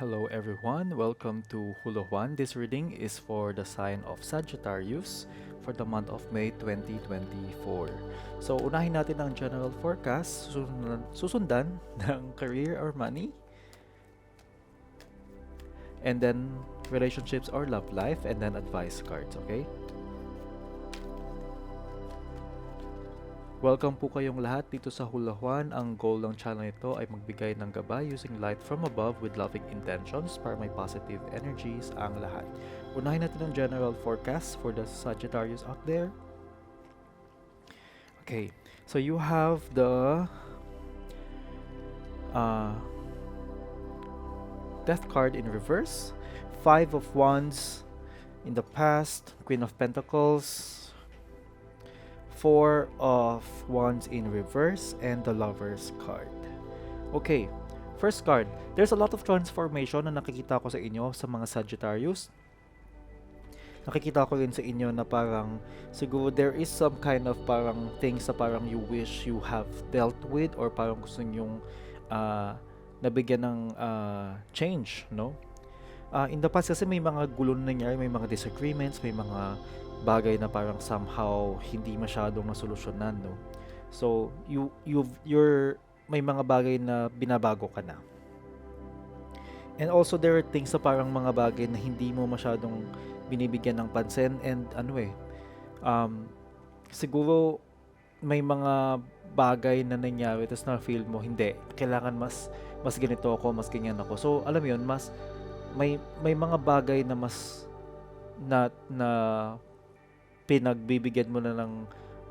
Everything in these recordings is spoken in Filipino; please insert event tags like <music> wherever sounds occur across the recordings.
Hello everyone, welcome to Hula Juan. This reading is for the sign of Sagittarius for the month of May 2024. So unahin natin ang general forecast, susundan <laughs> ng career or money, and then relationships or love life, and then advice cards, okay? Welcome po kayong lahat dito sa Hula Juan. Ang goal ng channel nito ay magbigay ng gabay using light from above with loving intentions para may positive energies ang lahat. Unahin natin ang general forecast for the Sagittarius out there. Okay, so you have the uh, Death card in reverse, Five of Wands in the past, Queen of Pentacles, Four of Wands in reverse, and the Lover's card. Okay, first card. There's a lot of transformation na nakikita ko sa inyo sa mga Sagittarius. Nakikita ko rin sa inyo na parang siguro there is some kind of parang things na parang you wish you have dealt with or parang gusto nyong uh, nabigyan ng uh, change, no? Uh, in the past kasi may mga gulo na nangyari, may mga disagreements, may mga bagay na parang somehow hindi masyadong nasolusyonan, no? So, you, you, you're, may mga bagay na binabago ka na. And also, there are things na parang mga bagay na hindi mo masyadong binibigyan ng pansin and ano eh, um, siguro may mga bagay na nangyari tapos na feel mo hindi kailangan mas mas ganito ako mas ganyan ako so alam mo yun mas may may mga bagay na mas na na pinagbibigyan mo na ng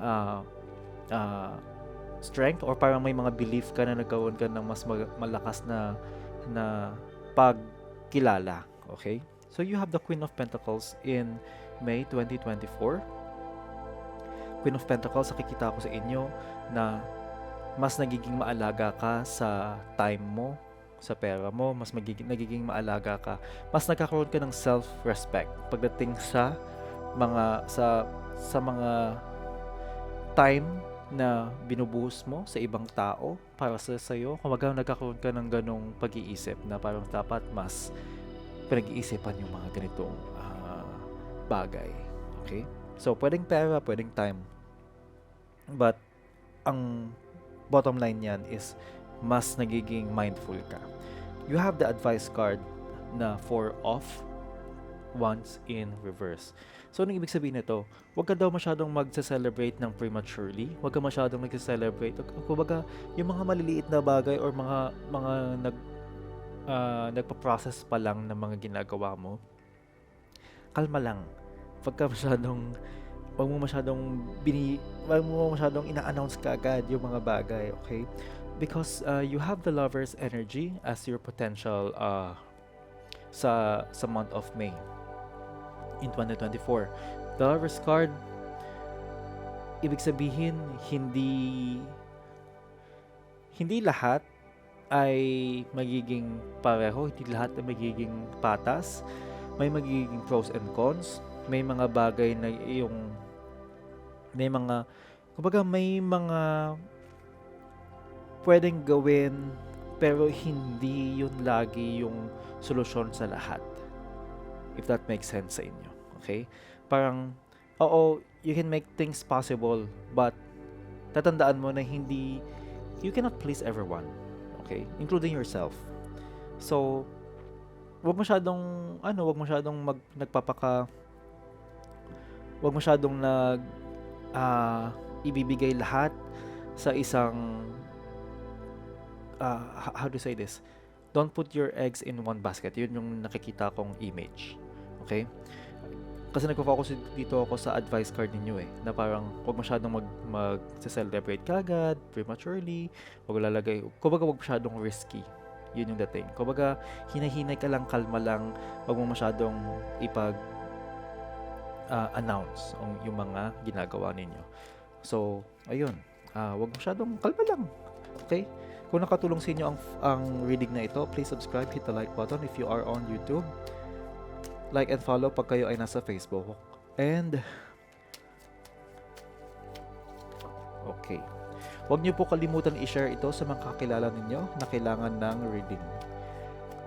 uh, uh, strength or parang may mga belief ka na nagkaroon ka ng mas mag- malakas na na pagkilala. Okay? So you have the Queen of Pentacles in May 2024. Queen of Pentacles, nakikita ko sa inyo na mas nagiging maalaga ka sa time mo, sa pera mo, mas magiging, nagiging maalaga ka, mas nagkakaroon ka ng self-respect pagdating sa mga sa sa mga time na binubuhos mo sa ibang tao para sa sayo, kumaga nagkakaroon ka ng ganong pag-iisip na parang dapat mas pinag-iisipan yung mga ganitong uh, bagay. Okay? So, pwedeng pera, pwedeng time. But, ang bottom line yan is mas nagiging mindful ka. You have the advice card na for off once in reverse. So, anong ibig sabihin nito? Huwag ka daw masyadong magsa-celebrate ng prematurely. Huwag ka masyadong magsa-celebrate. Kumbaga, yung mga maliliit na bagay or mga mga nag uh, nagpa-process pa lang ng mga ginagawa mo, kalma lang. Huwag ka masyadong wag mo masyadong bini wag mo masyadong ina-announce ka agad yung mga bagay, okay? Because uh, you have the lover's energy as your potential uh, sa sa month of May in 2024. The Lover's card, ibig sabihin, hindi hindi lahat ay magiging pareho, hindi lahat ay magiging patas. May magiging pros and cons. May mga bagay na yung may mga kumbaga may mga pwedeng gawin pero hindi yun lagi yung solusyon sa lahat. If that makes sense sa inyo. Okay? Parang, oo, you can make things possible, but tatandaan mo na hindi, you cannot please everyone. Okay? Including yourself. So, wag masyadong, ano, wag masyadong mag, nagpapaka, wag masyadong nag, uh, ibibigay lahat sa isang, uh, how to say this? Don't put your eggs in one basket. Yun yung nakikita kong image. Okay? Kasi nagpo-focus dito ako sa advice card ninyo eh, na parang huwag masyadong mag, mag-celebrate kagad, prematurely, huwag lalagay, kumbaga huwag masyadong risky. Yun yung dating. Kumbaga, hinahinay ka lang, kalma lang, huwag mo masyadong ipag uh, announce ang yung mga ginagawa ninyo. So, ayun. Uh, huwag masyadong kalma lang. Okay? Kung nakatulong sa inyo ang, ang reading na ito, please subscribe, hit the like button if you are on YouTube like and follow pag kayo ay nasa Facebook. And, okay. Huwag niyo po kalimutan i-share ito sa mga kakilala ninyo na kailangan ng reading.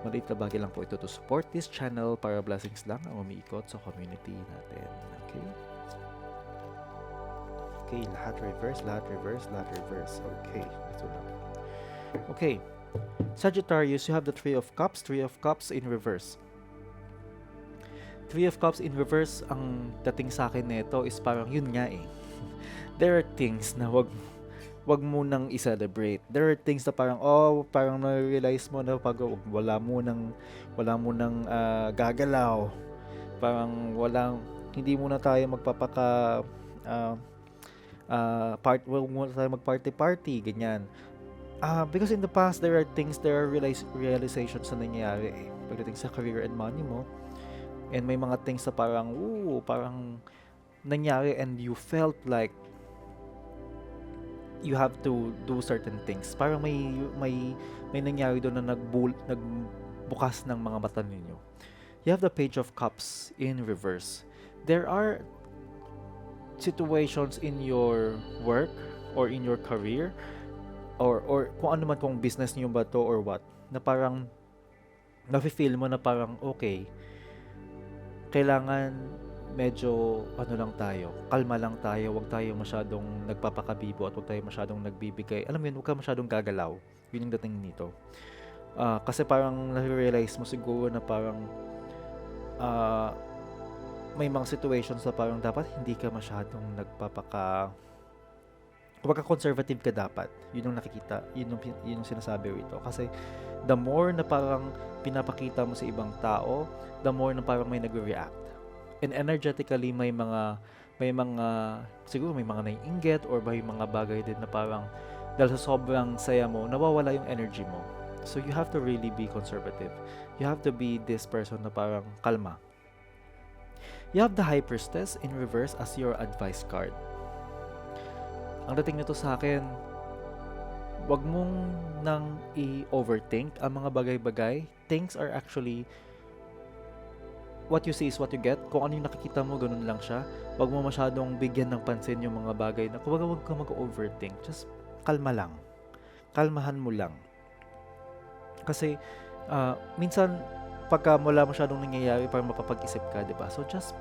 Maliit na bagay lang po ito to support this channel para blessings lang ang umiikot sa community natin. Okay? Okay, lahat reverse, lahat reverse, lahat reverse. Okay, ito lang. Okay. Sagittarius, you have the Three of Cups, Three of Cups in reverse. Three of Cups in reverse, ang dating sa akin nito is parang yun nga eh. <laughs> There are things na wag wag mo nang i-celebrate. There are things na parang oh, parang na-realize mo na pag wala mo nang wala mo nang ah, gagalaw. Parang walang hindi muna tayo magpapaka ah, ah, part wag muna tayo mag-party-party ganyan. Ah, because in the past there are things there are realize, realizations na nangyayari eh. Pagdating sa career and money mo. And may mga things na parang ooh, parang nangyari and you felt like you have to do certain things. Parang may may may nangyari doon na nagbul, nagbukas ng mga mata ninyo. You have the page of cups in reverse. There are situations in your work or in your career or or kung ano man kung business niyo ba to or what na parang nafe-feel mo na parang okay kailangan medyo ano lang tayo, kalma lang tayo, wag tayo masyadong nagpapakabibo at wag tayo masyadong nagbibigay. Alam mo yun, wag ka masyadong gagalaw. Yun yung dating nito. Ah, kasi parang na-realize mo siguro na parang ah, may mga situations na parang dapat hindi ka masyadong nagpapaka kumbaga conservative ka dapat. Yun yung nakikita, yun yung, yun yung sinasabi rito. Kasi the more na parang pinapakita mo sa ibang tao, the more na parang may nagre-react. And energetically may mga may mga siguro may mga naiinggit or may mga bagay din na parang dahil sa sobrang saya mo, nawawala yung energy mo. So you have to really be conservative. You have to be this person na parang kalma. You have the High Priestess in reverse as your advice card. Ang dating nito sa akin, wag mong nang i-overthink ang mga bagay-bagay. Things are actually what you see is what you get. Kung ano yung nakikita mo, ganun lang siya. Wag mo masyadong bigyan ng pansin yung mga bagay na kumbaga wag ka mag-overthink. Just kalma lang. Kalmahan mo lang. Kasi ah, minsan pagka wala masyadong nangyayari parang mapapag-isip ka, 'di ba? So just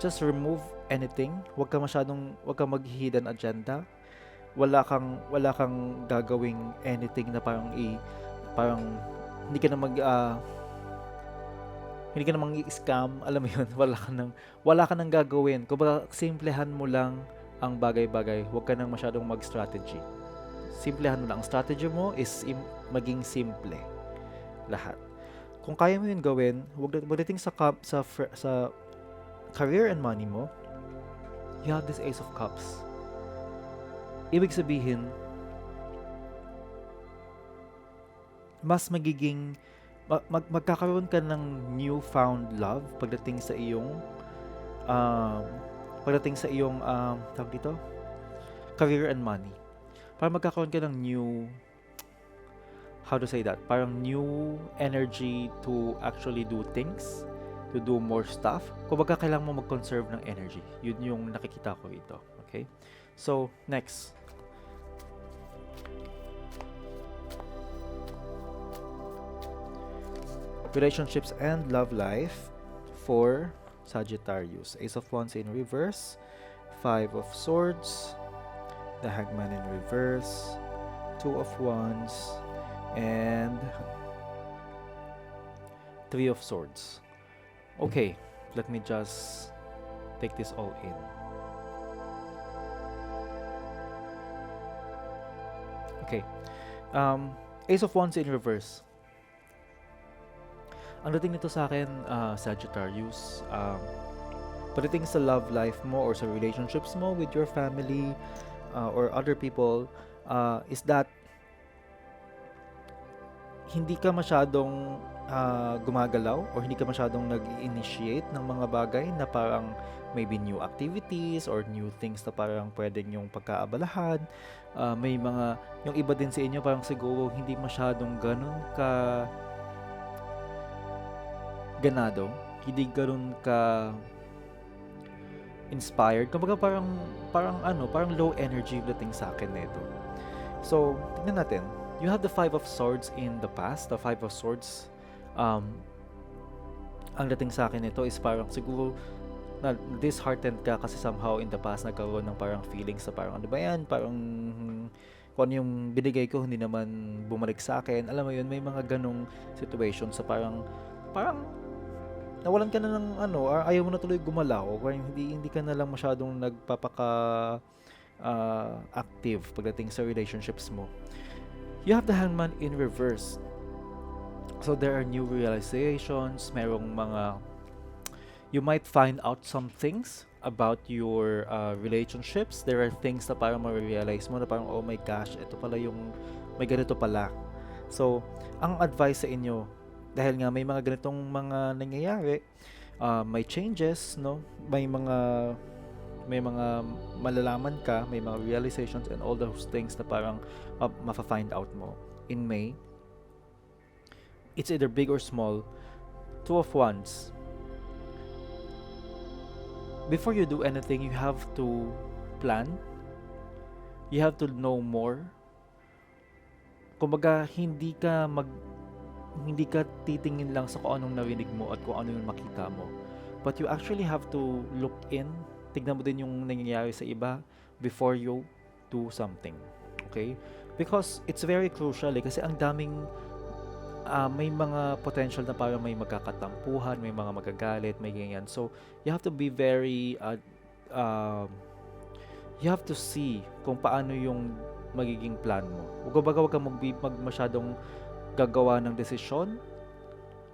just remove anything. Huwag ka masyadong huwag ka mag-hidden agenda. Wala kang wala kang gagawing anything na parang i parang hindi ka na mag ah, hindi ka na mang scam <laughs> alam mo yun, wala ka nang wala ka nang gagawin. Kumbaga simplehan mo lang ang bagay-bagay. Huwag ka nang masyadong mag-strategy. Simplehan mo lang. Ang strategy mo is im- maging simple. Lahat. Kung kaya mo yun gawin, huwag pagdating sa sa sa career and money mo, you have this Ace of Cups. Ibig sabihin, mas magiging ma- mag, magkakaroon ka ng newfound love pagdating sa iyong um, pagdating sa iyong um, tawag dito? Career and money. Para magkakaroon ka ng new how to say that? Parang new energy to actually do things to do more stuff. Kumbaga kailangan mo mag-conserve ng energy. Yun yung nakikita ko ito okay? So next. Relationships and love life for Sagittarius. Ace of Wands in reverse, Five of Swords, the Hangman in reverse, Two of Wands, and Three of Swords. Okay, let me just take this all in. Okay. Um, Ace of Wands in reverse. Ang dating nito sa akin, ah, Sagittarius, um, pagdating sa love life mo or sa relationships mo with your family uh, or other people, uh, is that hindi ka masyadong ah, gumagalaw or hindi ka masyadong nag-initiate ng mga bagay na parang maybe new activities or new things na parang pwedeng yung pagkaabalahan. Ah, may mga, yung iba din sa inyo parang siguro hindi masyadong ganun ka ganado, hindi ganun ka inspired. Kumbaga parang parang ano, parang low energy dating sa akin nito. So, tingnan natin. You have the Five of Swords in the past. The Five of Swords, um, ang dating sa akin ito is parang siguro na disheartened ka kasi somehow in the past nagkaroon ng parang feelings sa parang ano ba yan, parang kung ano yung binigay ko hindi naman bumalik sa akin. Alam mo yun, may mga ganong situations sa parang parang nawalan ka na ng ano, or ayaw mo na tuloy gumalaw, or hindi hindi ka na lang masyadong nagpapaka uh, active pagdating sa relationships mo. You have the hangman in reverse. So there are new realizations, merong mga you might find out some things about your uh, relationships. There are things na parang ma-realize mo na parang, oh my gosh, ito pala yung, may ganito pala. So, ang advice sa inyo, dahil nga may mga ganitong mga nangyayari, uh, may changes, no? May mga may mga malalaman ka, may mga realizations and all those things na parang ma- mafa-find out mo in May. It's either big or small. Two of Wands. Before you do anything, you have to plan. You have to know more. Kumbaga, hindi ka mag hindi ka titingin lang sa kung anong narinig mo at kung ano yung makita mo. But you actually have to look in. Tignan mo din yung nangyayari sa iba before you do something. Okay? Because it's very crucial eh, kasi ang daming uh, may mga potential na para may magkakatampuhan, may mga magagalit, may ganyan. So, you have to be very uh, uh, you have to see kung paano yung magiging plan mo. Huwag baga wag kang mag, mag masyadong gagawa ng desisyon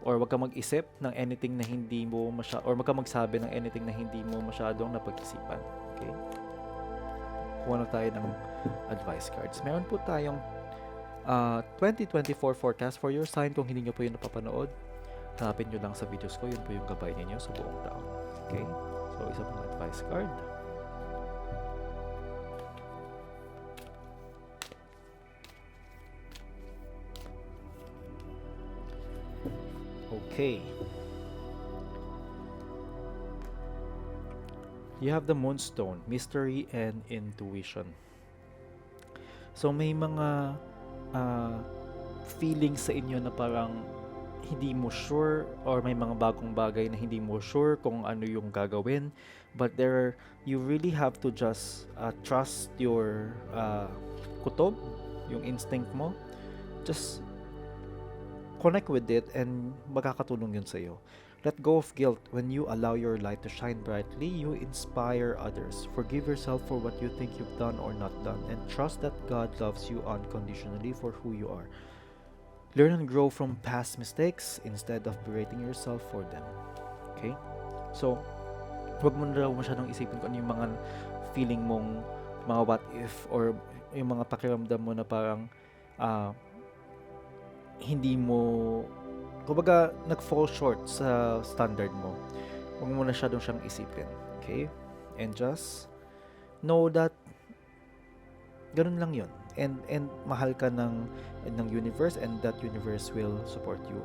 or wag kang mag-isip ng anything na hindi mo masya or wag kang magsabi ng anything na hindi mo masyadong napag-isipan. Okay? Kuha na tayo ng advice cards. Meron po tayong uh, 2024 forecast for your sign. Kung hindi nyo po yun napapanood, hanapin nyo lang sa videos ko. Yun po yung gabay ninyo sa buong taon. Okay? So, isa pang advice card. Okay. You have the Moonstone, Mystery and Intuition. So may mga uh, feelings sa inyo na parang hindi mo sure or may mga bagong bagay na hindi mo sure kung ano yung gagawin but there you really have to just uh, trust your uh, kutob yung instinct mo just connect with it and makakatulong yun sa iyo let go of guilt when you allow your light to shine brightly you inspire others forgive yourself for what you think you've done or not done and trust that God loves you unconditionally for who you are Learn and grow from past mistakes instead of berating yourself for them. Okay? So, huwag mo na daw masyadong isipin kung ano yung mga feeling mong mga what if or yung mga pakiramdam mo na parang uh, hindi mo kumbaga nag-fall short sa standard mo. Huwag mo na masyadong siyang isipin. Okay? And just know that ganun lang yun and and mahal ka ng ng universe and that universe will support you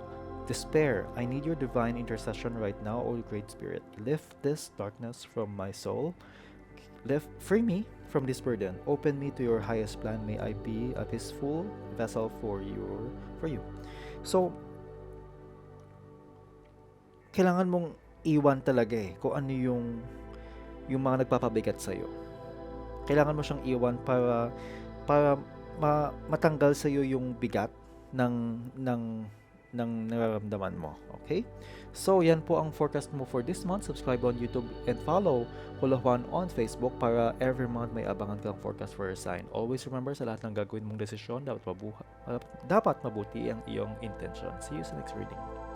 despair i need your divine intercession right now o great spirit lift this darkness from my soul lift free me from this burden. Open me to your highest plan. May i be a peaceful vessel for your for you. So kailangan mong iwan talaga eh kung ano yung yung mga nagpapabigat sa iyo kailangan mo siyang iwan para para ma- matanggal sa iyo yung bigat ng ng ng nararamdaman mo. Okay? So, yan po ang forecast mo for this month. Subscribe on YouTube and follow Hula Juan on Facebook para every month may abangan kang forecast for your sign. Always remember sa lahat ng gagawin mong desisyon, dapat, mabuha, uh, dapat mabuti ang iyong intention. See you sa next reading.